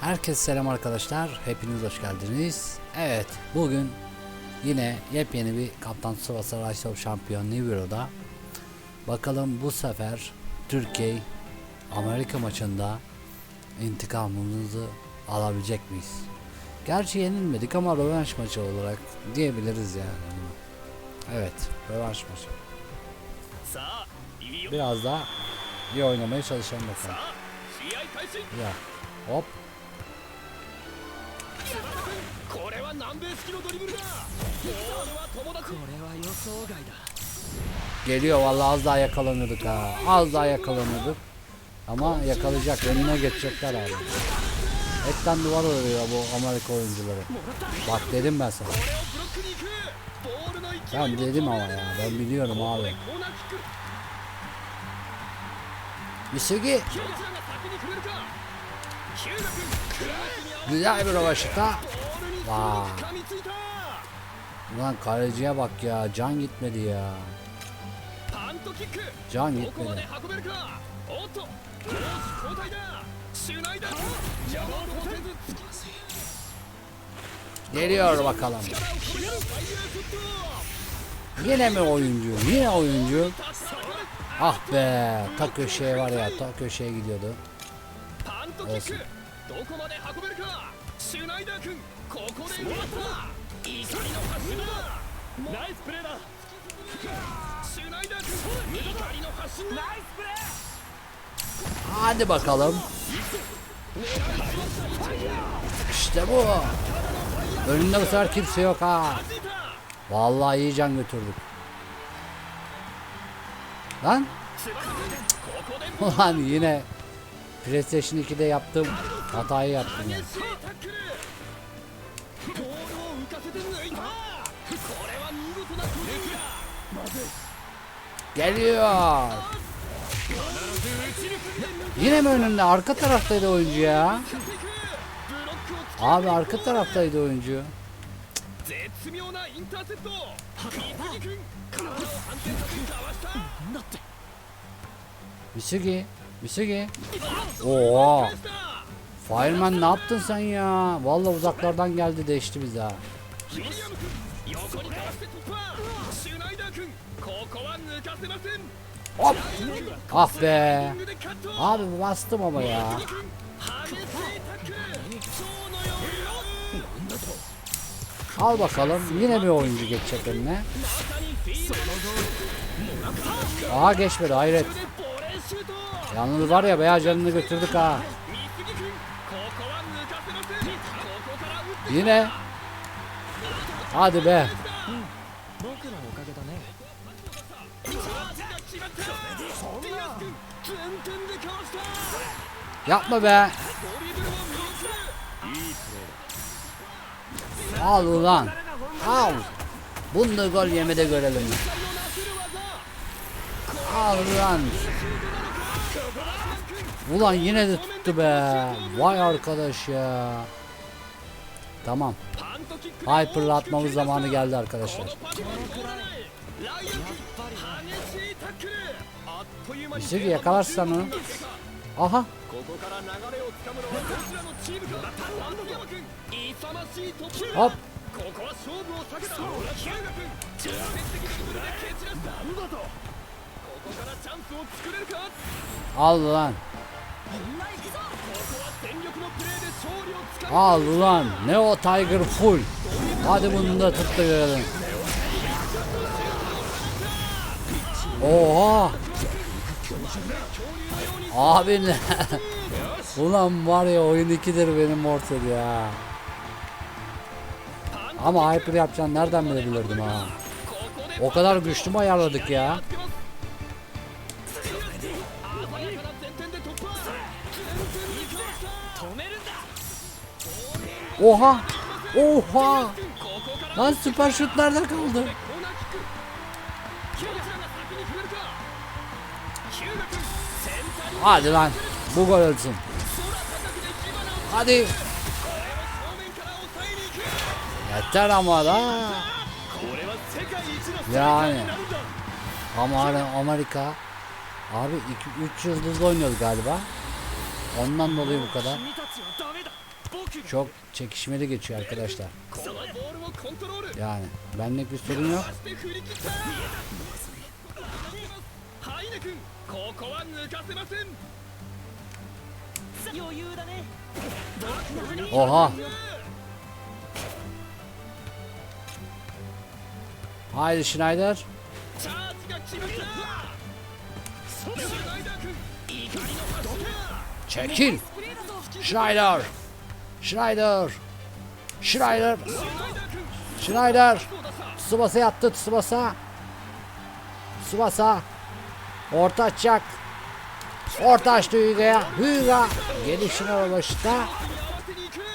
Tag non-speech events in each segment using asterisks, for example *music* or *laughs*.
Herkese selam arkadaşlar. Hepiniz hoş geldiniz. Evet, bugün yine yepyeni bir Kaptan Tsubasa Rise of Champion New Hero'da. Bakalım bu sefer Türkiye Amerika maçında intikamımızı alabilecek miyiz? Gerçi yenilmedik ama rövanş maçı olarak diyebiliriz yani. Evet, rövanş maçı. Biraz daha iyi oynamaya çalışalım bakalım. Ya. Hop. これは南米式のドリブルだこれは予想外だ Geliyor vallahi az daha yakalanırdık ha. Az daha yakalanırdık. Ama yakalayacak. Önüne geçecekler abi. Etten duvar oluyor bu Amerika oyuncuları. Bak dedim ben sana. Ben dedim ama ya. Ben biliyorum abi. Misugi. Güzel bir rövaşata. Vay. Ulan kaleciye bak ya. Can gitmedi ya. Can gitmedi. Geliyor bakalım. Yine mi oyuncu? Yine oyuncu. Ah be. Ta köşeye var ya. Ta köşeye gidiyordu. Olsun. どこまで運べるかシュナイダー君ここでもらった怒りの発信だナイスプレーだシュナイダー君怒りの発信だナイスプレー Hadi bakalım. İşte bu. Önünde bu sefer kimse yok ha. 弾いた Vallahi iyi can götürdük. Lan 翼君ここで ulan yine PlayStation 2'de yaptığım hatayı yaptım yani. Geliyor. Yine mi önünde? Arka taraftaydı oyuncu ya. Abi arka taraftaydı oyuncu. Misugi. Misigi. Oo. Fireman ne yaptın sen ya? Vallahi uzaklardan geldi değişti bize ha. Hop. Ah be. Abi bastım ama ya. Al bakalım yine bir oyuncu geçecek önüne. Aha geçmedi hayret. Yalnız var ya beyaz canını götürdük ha. Yine. Hadi be. Yapma be. Al ulan. Al. Bunu gol yemede görelim. Al ulan. Ulan yine de tuttu be. Vay arkadaş ya. Tamam. Hyper'la atmamız zamanı geldi arkadaşlar. Yusuke yakalarsan onu. Aha. Hop. Al lan. Al ulan Neo Tiger full. Hadi bunu da tuttu görelim. Oha. Abi ne? *laughs* ulan var ya oyun 2'dir benim ortada ya. Ama hyper yapacağını nereden bilebilirdim ha? O kadar güçlü mü ayarladık ya? Oha. Oha. Lan süper şut nerede kaldı? Hadi lan. Bu gol olsun. Hadi. Yeter ama da. Yani. Ama Amerika. Abi 3 yıldızlı oynuyoruz galiba. Ondan dolayı bu kadar. Çok çekişmeli geçiyor arkadaşlar. Yani benlik bir sorun yok. Oha. Haydi Schneider. Çekil. Schneider. Schneider. Schneider. Schneider. Tsubasa yattı. Tsubasa. Tsubasa. Orta açacak. Orta açtı Hüga'ya. Hüga. Gelişine ulaştı.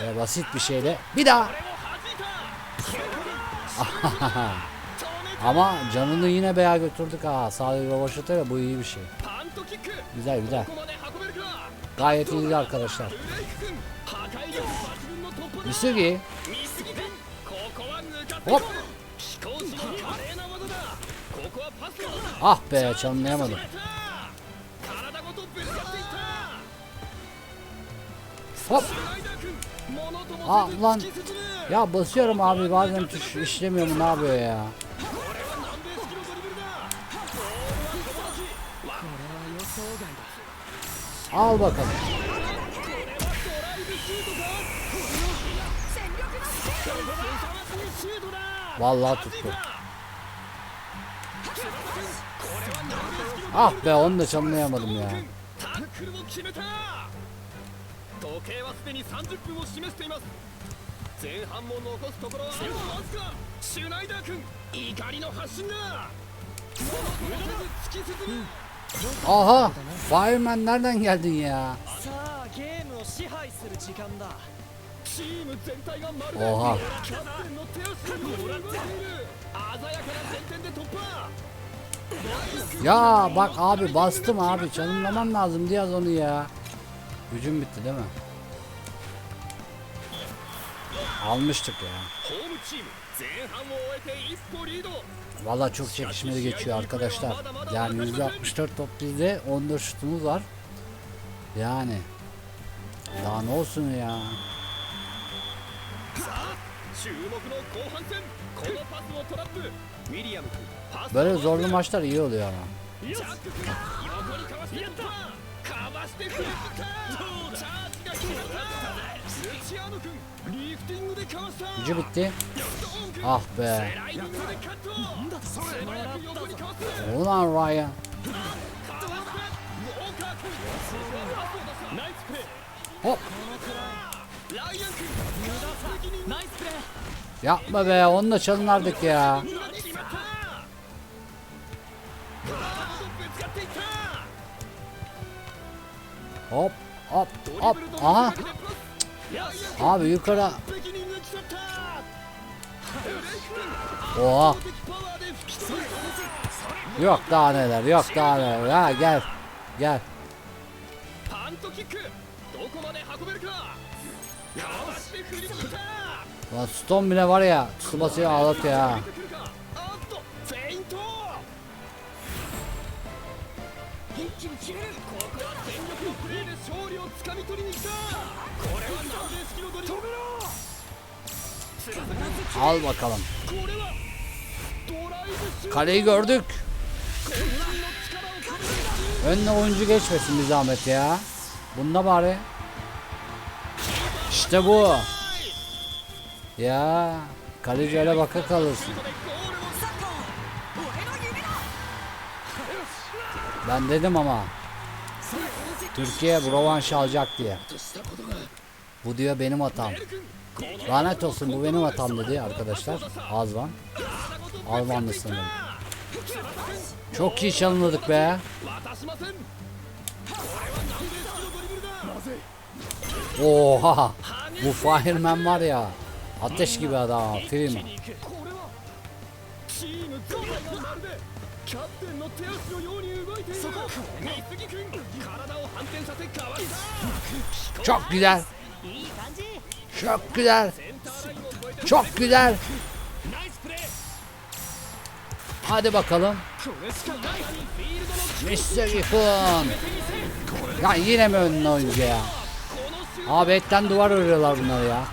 Ve basit bir şeyle. Bir daha. *laughs* Ama canını yine beya götürdük ha. Sağlığı rövaşata ve bu iyi bir şey. Güzel güzel. Gayet iyi arkadaşlar. ミスギ Hop. Ah be çalmayamadım. Hop. Ah lan. Ya basıyorum abi bazen tuş işlemiyor mu ne yapıyor ya. Al bakalım. Vallahi tuttu. Ah be onu da çalmayamadım ya. Aha! Fireman nereden geldin ya? Oha. Ya bak abi bastım abi çalınmaman lazım Diaz onu ya. Gücüm bitti değil mi? Almıştık ya. Valla çok çekişmeli geçiyor arkadaşlar. Yani %64 top bizde 14 şutumuz var. Yani. Daha ne olsun ya. Böyle zorlu maçlar iyi oluyor ama. Gücü bitti. Ah be. Ulan Ryan. Hop. Yapma be onunla çalınardık ya. Hop hop hop aha. Abi yukarı. Oha. Yok daha neler yok daha neler. Ha gel. Gel. Ulan Stone bile var ya Tsubasa'yı ağlat ya. Al bakalım. Kaleyi gördük. Önüne oyuncu geçmesin bir zahmet ya. Bunda bari. İşte bu. Ya kaleci öyle baka kalırsın. Ben dedim ama Türkiye bu rovanş alacak diye. Bu diyor benim hatam. Lanet olsun bu benim hatam dedi arkadaşlar. Azvan. Almanlı sanırım. Çok iyi çalınladık be. Oha. Bu fireman var ya. Ateş gibi adam. Film. Çok güzel. Çok güzel. Çok güzel. Hadi bakalım. Mr. Yifun. Ya yine mi önüne oyuncu ya? Abi etten duvar örüyorlar bunları ya.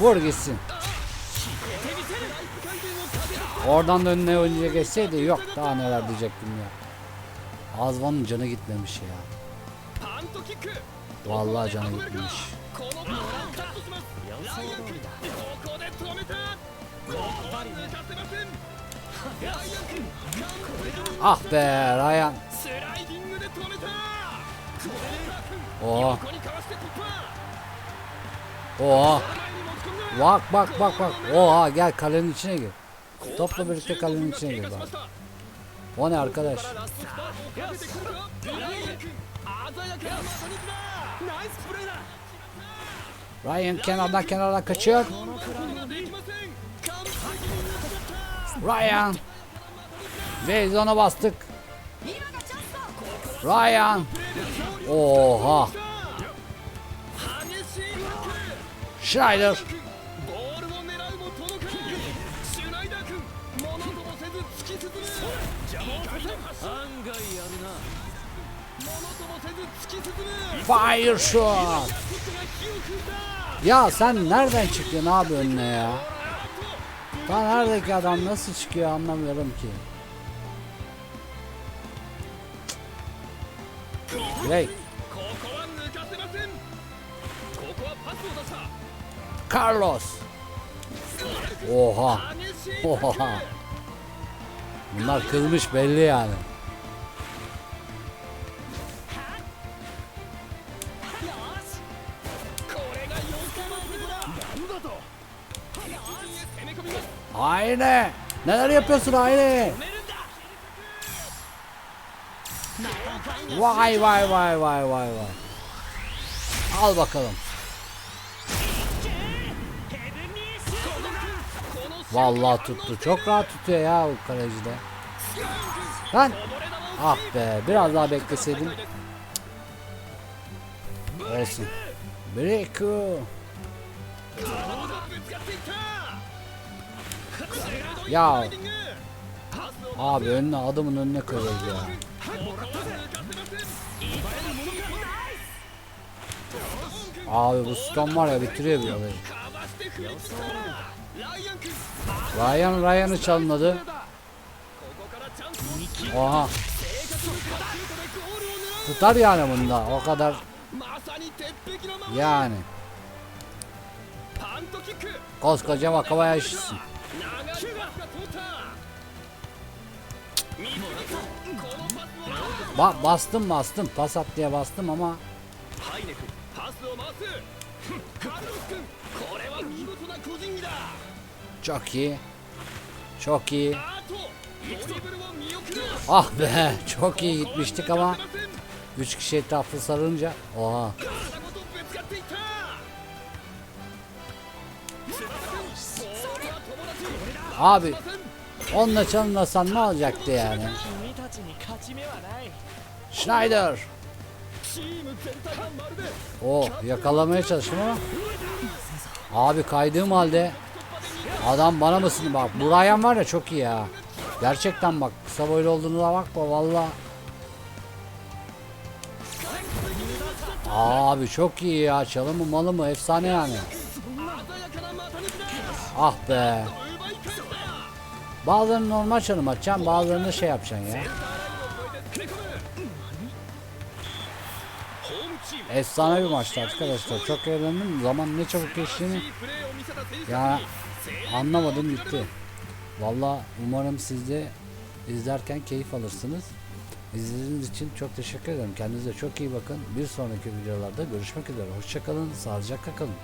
Vur gitsin. Oradan da önüne önce geçseydi yok daha neler diyecektim ya. Azvan'ın canı gitmemiş ya. Vallahi canı gitmemiş. Ah be Ryan. Oh. Oha. Bak bak bak bak. Oha gel kalenin içine gir. Topla birlikte kalenin içine gir bak. O ne arkadaş? Ryan kenardan kenardan kaçıyor. Ryan. Ve ona bastık. Ryan. Oha. Schneider. Fire shot. Ya sen nereden çıktın abi önüne ya? Lan neredeki adam nasıl çıkıyor anlamıyorum ki. Great. Carlos. Oha. Oha. Bunlar kızmış belli yani. Ayne. Neler yapıyorsun Ayne? Vay vay vay vay vay vay. Al bakalım. Vallahi tuttu. Çok rahat tutuyor ya o kaleci de. Lan. Ah be. Biraz daha bekleseydim. Olsun. Breku. Ya. Abi önüne adamın önüne koyuyoruz ya. Abi bu stun var ya bitiriyor bir olayı. Ryan Ryan'ı çalmadı. Oha. Tutar yani bunda o kadar. Yani. Koskoca Wakabayashi'sin. Ba bastım bastım pas at diye bastım ama çok iyi. Çok iyi. Ah be çok iyi gitmiştik ama 3 kişi etrafı sarınca oha. Abi onunla çalınmasan ne olacaktı yani? Schneider. O yakalamaya çalıştım ama. Abi kaydığım halde Adam bana mısın bak. Bu Ryan var ya çok iyi ya. Gerçekten bak. Kısa boylu olduğuna bakma valla. Abi çok iyi ya. Çalı mı malı mı? Efsane yani. Ah be. Bazılarını normal çalım atacaksın. Bazılarını şey yapacaksın ya. Efsane bir maçtı arkadaşlar. Çok eğlendim. Zaman ne çabuk geçtiğini. Ya Anlamadım gitti. Valla umarım siz de izlerken keyif alırsınız. İzlediğiniz için çok teşekkür ederim. Kendinize çok iyi bakın. Bir sonraki videolarda görüşmek üzere. Hoşçakalın. Sağlıcakla kalın.